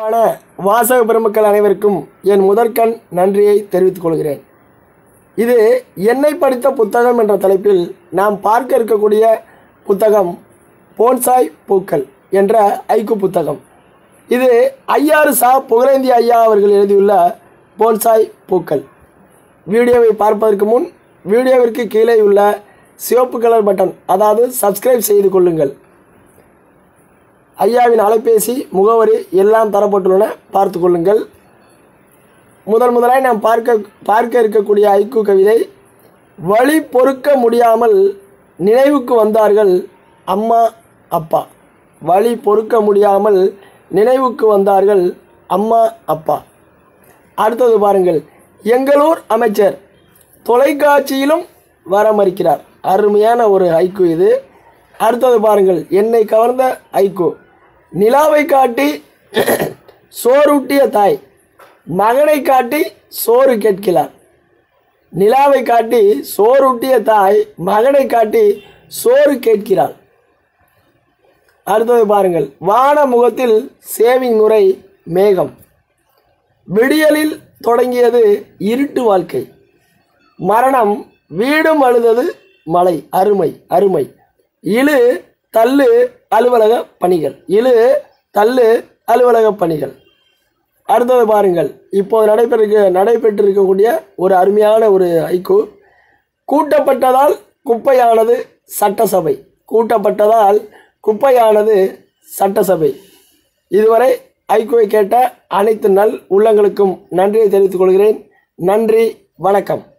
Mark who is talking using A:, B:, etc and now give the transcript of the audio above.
A: ஆன வாசக பெருமக்கள் அனைவருக்கும் என் முதற்கண் நன்றியை தெரிவித்துக் கொள்கிறேன். இது என்னை படித்த புத்தகம் என்ற தலைப்பில் நாம் பார்க்க இருக்கக்கூடிய புத்தகம் போன்சாய் பூக்கள் என்ற ஐக்கு புத்தகம். இது ஐயாறு சா புகழேந்தி ஐயா அவர்கள் எழுதியுள்ள போன்சாய் பூக்கள். வீடியோவை பார்ப்பதற்கு முன் வீடியோவிற்கு கீழே உள்ள சிவப்பு கலர் பட்டன் அதாவது சப்ஸ்கிரைப் செய்து கொள்ளுங்கள். ஐயாவின் அலைபேசி முகவரி எல்லாம் தரப்பட்டுள்ளன. பார்த்து கொள்ளுங்கள். முதல் முதலாய் நாம் பார்க்க பார்க்க இருக்கக்கூடிய ஐக்கு கவிதை வழி பொறுக்க முடியாமல் நினைவுக்கு வந்தார்கள் அம்மா அப்பா. வழி பொறுக்க முடியாமல் நினைவுக்கு வந்தார்கள் அம்மா அப்பா. அடுத்தது பாருங்கள். எங்களூர் அமைச்சர் தொலைக்காட்சியிலும் வர மறுக்கிறார் அருமையான ஒரு ஐக்கு இது. அடுத்தது பாருங்கள். என்னை கவர்ந்த ஐக்கு நிலாவை காட்டி சோறுட்டிய தாய். மகனை காட்டி சோறு கேட்கிறார். நிலாவை காட்டி சோறுட்டிய தாய் மகனை காட்டி சோறு கேட்கிறாள். அடுத்தது பாருங்கள். வான முகத்தில் சேவிங் முறை மேகம். விடியலில் தொடங்கியது இருட்டு வாழ்க்கை. மரணம் வீடும் அழுதது மலை அருமை அருமை. இழு தள்ளு அலுவலக பணிகள். இழு தள்ளு அலுவலக பணிகள். அடுத்தது பாருங்கள். இப்போது நடைபெற்று நடைபெற்று இருக்கக்கூடிய ஒரு அருமையான ஒரு ஐக்கு கூட்டப்பட்டதால் குப்பையானது சட்டசபை. கூட்டப்பட்டதால் குப்பையானது சட்டசபை. இதுவரை ஐக்குவை கேட்ட அனைத்து நல் உள்ளங்களுக்கும் நன்றியை தெரிவித்துக் கொள்கிறேன். நன்றி வணக்கம்.